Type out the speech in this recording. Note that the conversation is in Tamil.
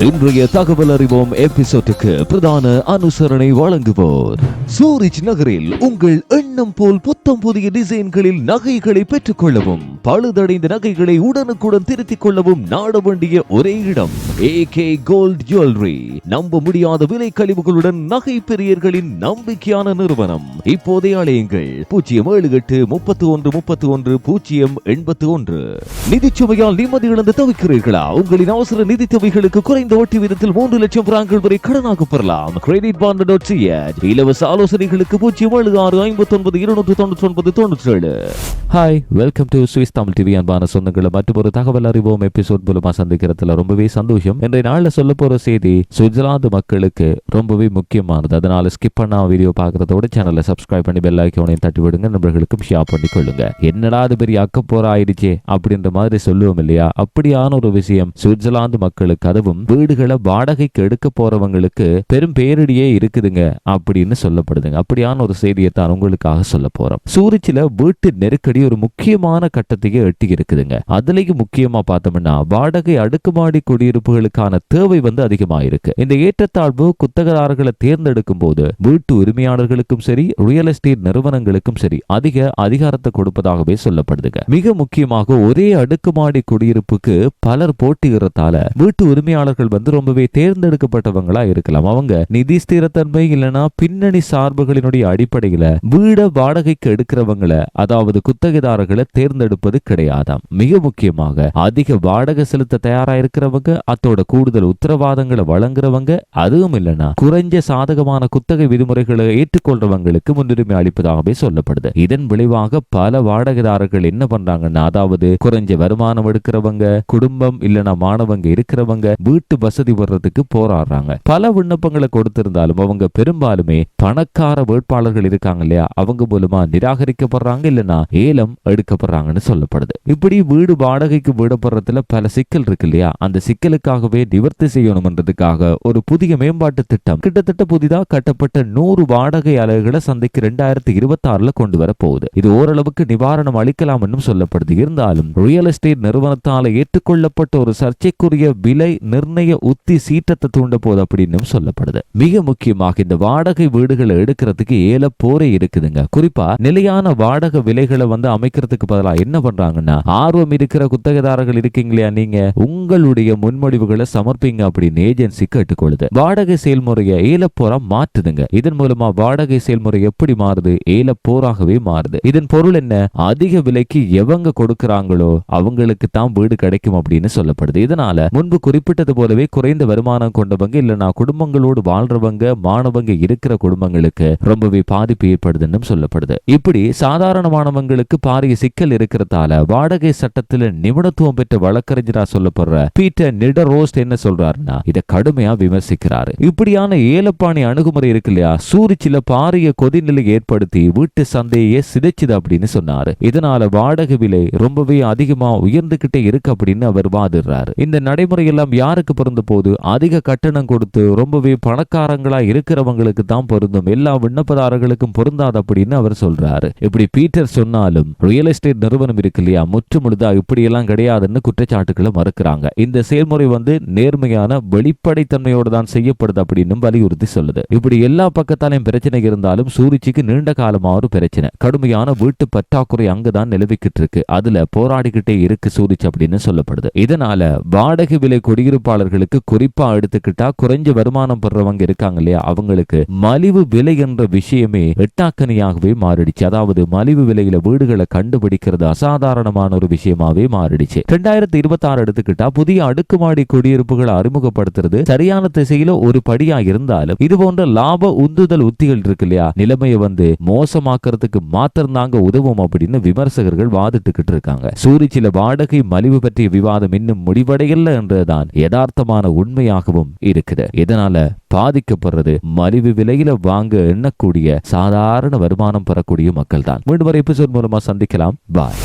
இன்றைய தகவல் அறிவோம் எபிசோட்டுக்கு பிரதான அனுசரணை வழங்குவோர். சூரிச் நகரில் உங்கள் எண்ணம் போல் புத்தம் புதிய டிசைன்களில் நகைகளை பெற்றுக் கொள்ளவும் பழுதடைந்த நகைகளை உடனுக்குடன் திருத்திக் கொள்ளவும் நாட வேண்டிய ஒரே இடம். ஏகே கோல்ட் ஜுவல்லரி நம்ப முடியாத விலை கழிவுகளுடன் நகை பெரியர்களின் நம்பிக்கையான நிறுவனம். இப்போதே அழையுங்கள் பூஜ்ஜியம் ஏழு எட்டு முப்பத்தி ஒன்று முப்பத்தி ஒன்று பூஜ்ஜியம் எண்பத்தி ஒன்று நிதிச்சுமையால் நிம்மதி இழந்து தவிக்கிறீர்களா? உங்களின் அவசர நிதி தொகைகளுக்கு குறைந்த வட்டி விதத்தில் மூன்று லட்சம் பிராங்கள் வரை கடனாக பெறலாம். கிரெடிட் பாண்ட் டாட் சிஎட் இலவச ஆலோசனைகளுக்கு பூஜ்ஜியம் ஏழு ஆறு ஐம்பத்தி ஒன்பது இருநூற்று தொண்ணூற்றி ஒன்பது தொண்ணூற்றி ஏழு hi welcome to Swiss Tamil TV அன்பான சொந்தங்களை. மற்றும் ஒரு தகவல் அறிவோம். எபிசோட் மூலமா சந்திக்கிறதுல ரொம்பவே சந்தோஷம். இன்றைய நாளில் சொல்ல போற செய்தி சுவிட்சர்லாந்து மக்களுக்கு ரொம்பவே முக்கியமானது. அதனால ஸ்கிப் பண்ணாம வீடியோ பார்க்கறதோட சேனலை சப்ஸ்கிரைப் பண்ணி பெல் ஐக்கோனையும் தட்டி விடுங்க. நண்பர்களுக்கும் ஷேர் பண்ணி கொள்ளுங்க. என்னடா அது பெரிய அக்கப்போர ஆயிடுச்சு அப்படின்ற மாதிரி சொல்லுவோம் இல்லையா? அப்படியான ஒரு விஷயம் சுவிட்சர்லாந்து மக்களுக்கு. அதுவும் வீடுகளை வாடகைக்கு எடுக்க போறவங்களுக்கு பெரும் பேரிடியே இருக்குதுங்க அப்படின்னு சொல்லப்படுதுங்க. அப்படியான ஒரு செய்தியை தான் உங்களுக்காக சொல்ல போறோம். சூரிச்சில வீட்டு நெருக்கடி ஒரு முக்கியமான கட்டத்தையே எட்டி இருக்குதுங்க அதுலயும் முக்கியமா பார்த்தோம்னா வாடகை அடுக்குமாடி குடியிருப்பு குடியிருப்புகளுக்கான தேவை வந்து அதிகமா இருக்கு இந்த ஏற்றத்தாழ்வு குத்தகதாரர்களை தேர்ந்தெடுக்கும் போது வீட்டு உரிமையாளர்களுக்கும் சரி ரியல் எஸ்டேட் நிறுவனங்களுக்கும் சரி அதிக அதிகாரத்தை கொடுப்பதாகவே சொல்லப்படுதுங்க. மிக முக்கியமாக ஒரே அடுக்குமாடி குடியிருப்புக்கு பலர் போட்டியிடறதால வீட்டு உரிமையாளர்கள் வந்து ரொம்பவே தேர்ந்தெடுக்கப்பட்டவங்களா இருக்கலாம். அவங்க நிதி ஸ்திரத்தன்மை இல்லைன்னா பின்னணி சார்புகளினுடைய அடிப்படையில வீட வாடகைக்கு எடுக்கிறவங்கள அதாவது குத்தகைதாரர்களை தேர்ந்தெடுப்பது கிடையாதாம். மிக முக்கியமாக அதிக வாடகை செலுத்த தயாரா இருக்கிறவங்க அத்தோட கூடுதல் உத்தரவாதங்களை வழங்குறவங்க அதுவும் இல்லைன்னா குறைஞ்ச சாதகமான குத்தகை விதிமுறைகளை ஏற்றுக்கொள்றவங்களுக்கு முன்னுரிமை அளிப்பதாகவே சொல்லப்படுது. இதன் விளைவாக பல வாடகைதாரர்கள் என்ன பண்றாங்கன்னா அதாவது குறைஞ்ச வருமானம் எடுக்கிறவங்க குடும்பம் இல்லைன்னா மாணவங்க இருக்கிறவங்க வீட்டு வசதி வர்றதுக்கு போராடுறாங்க. பல விண்ணப்பங்களை கொடுத்திருந்தாலும் அவங்க பெரும்பாலுமே பணக்கார வேட்பாளர்கள் இருக்காங்க இல்லையா? அவங்க மூலமா நிராகரிக்கப்படுறாங்க இல்லைன்னா ஏலம் எடுக்கப்படுறாங்கன்னு சொல்லப்படுது. இப்படி வீடு வாடகைக்கு விடப்படுறதுல பல சிக்கல் இருக்கு இல்லையா? அந்த சிக்கலுக்கு சிக்கலுக்காகவே நிவர்த்தி செய்யணும்ன்றதுக்காக ஒரு புதிய மேம்பாட்டு திட்டம். கிட்டத்தட்ட புதிதாக கட்டப்பட்ட நூறு வாடகை அலகுகளை சந்தைக்கு ரெண்டாயிரத்தி இருபத்தி ஆறுல கொண்டு வர போகுது இது ஓரளவுக்கு நிவாரணம் அளிக்கலாம் என்றும் சொல்லப்படுது. இருந்தாலும் ரியல் எஸ்டேட் நிறுவனத்தால் ஏற்றுக்கொள்ளப்பட்ட ஒரு சர்ச்சைக்குரிய விலை நிர்ணய உத்தி சீற்றத்தை தூண்ட போது அப்படின்னு சொல்லப்படுது. மிக முக்கியமாக இந்த வாடகை வீடுகளை எடுக்கிறதுக்கு ஏல போரே இருக்குதுங்க. குறிப்பா நிலையான வாடகை விலைகளை வந்து அமைக்கிறதுக்கு பதிலா என்ன பண்றாங்கன்னா ஆர்வம் இருக்கிற குத்தகைதாரர்கள் இருக்கீங்களா நீங்க உங்களுடைய முன்மொழிவுகளை சமர்ப்பிங்க அப்படின்னு ஏஜென்சி கேட்டுக்கொள்ளுது. வாடகை செயல்முறையை ஏலப்போரா மாற்றுதுங்க. இதன் மூலமா வாடகை செயல்முறை எப்படி மாறுது? ஏலப்போராகவே மாறுது. இதன் பொருள் என்ன? அதிக விலைக்கு எவங்க கொடுக்கறாங்களோ அவங்களுக்கு தான் வீடு கிடைக்கும் அப்படின்னு சொல்லப்படுது. இதனால முன்பு குறிப்பிட்டது போலவே குறைந்த வருமானம் கொண்டவங்க இல்லைனா குடும்பங்களோடு வாழ்றவங்க மாணவங்க இருக்கிற குடும்பங்களுக்கு ரொம்பவே பாதிப்பு ஏற்படுதுன்னு சொல்லப்படுது. இப்படி சாதாரணமானவங்களுக்கு பாரிய சிக்கல் இருக்கிறதால வாடகை சட்டத்தில் நிபுணத்துவம் பெற்ற வழக்கறிஞரா சொல்லப்படுற பீட்டர் நிடர் ரோஸ்ட் என்ன சொல்றாருன்னா இதை கடுமையா விமர்சிக்கிறாரு. இப்படியான ஏலப்பாணி அணுகுமுறை இருக்கு இல்லையா? சூரிச்சில பாரிய கொதிநிலை ஏற்படுத்தி வீட்டு சந்தையே சிதைச்சுது அப்படின்னு சொன்னாரு. இதனால வாடகை விலை ரொம்பவே அதிகமா உயர்ந்துகிட்டே இருக்கு அப்படின்னு அவர் வாதிடுறாரு. இந்த நடைமுறை எல்லாம் யாருக்கு பொருந்த போது? அதிக கட்டணம் கொடுத்து ரொம்பவே பணக்காரங்களா இருக்கிறவங்களுக்கு தான் பொருந்தும். எல்லா விண்ணப்பதாரர்களுக்கும் பொருந்தாது அப்படின்னு அவர் சொல்றாரு. இப்படி பீட்டர் சொன்னாலும் ரியல் எஸ்டேட் நிறுவனம் இருக்கு இல்லையா? முற்று முழுதா இப்படி எல்லாம் கிடையாதுன்னு குற்றச்சாட்டுகளை மறுக்கிறாங்க. இந்த செயல்முறை வந்து நேர்மையான வெளிப்படைத்தன்மையோடு தான் செய்யப்படுது அப்படின்னு வலியுறுத்தி சொல்லுது. இப்படி எல்லா பக்கத்தாலையும் பிரச்சனை இருந்தாலும் சூரிச்சிக்கு நீண்ட காலமா ஒரு பிரச்சனை. கடுமையான வீட்டு பற்றாக்குறை அங்குதான் நிலவிக்கிட்டு இருக்கு அதுல போராடிக்கிட்டே இருக்கு சூரிச் அப்படின்னு சொல்லப்படுது. இதனால வாடகை விலை குடியிருப்பாளர்களுக்கு குறிப்பா எடுத்துக்கிட்டா குறைஞ்ச வருமானம் பெறவங்க இருக்காங்க இல்லையா? அவங்களுக்கு மலிவு விலை என்ற விஷயமே எட்டாக்கனியாகவே மாறிடுச்சு. அதாவது மலிவு விலையில வீடுகளை கண்டுபிடிக்கிறது அசாதாரணமான ஒரு விஷயமாவே மாறிடுச்சு. ரெண்டாயிரத்தி இருபத்தி ஆறு எடுத்துக்கிட்டா புதிய அடுக்குமாடி குடியிருப்புகளை அறிமுகப்படுத்துறது சரியான திசையில ஒரு படியா இருந்தாலும் இது போன்ற லாப உந்துதல் உத்திகள் இருக்கு இல்லையா? நிலைமையை வந்து மோசமாக்குறதுக்கு மாத்திரம்தாங்க உதவும் அப்படின்னு விமர்சகர்கள் வாதிட்டுக்கிட்டு இருக்காங்க. சூரிச்சில வாடகை மலிவு பற்றிய விவாதம் இன்னும் முடிவடையல என்றுதான் யதார்த்தமான உண்மையாகவும் இருக்குது. இதனால பாதிக்கப்படுறது மலிவு விலையில வாங்க எண்ணக்கூடிய சாதாரண வருமானம் பெறக்கூடிய மக்கள் தான் மீண்டும் ஒரு எபிசோட் மூலமா சந்திக்கலாம். பாய்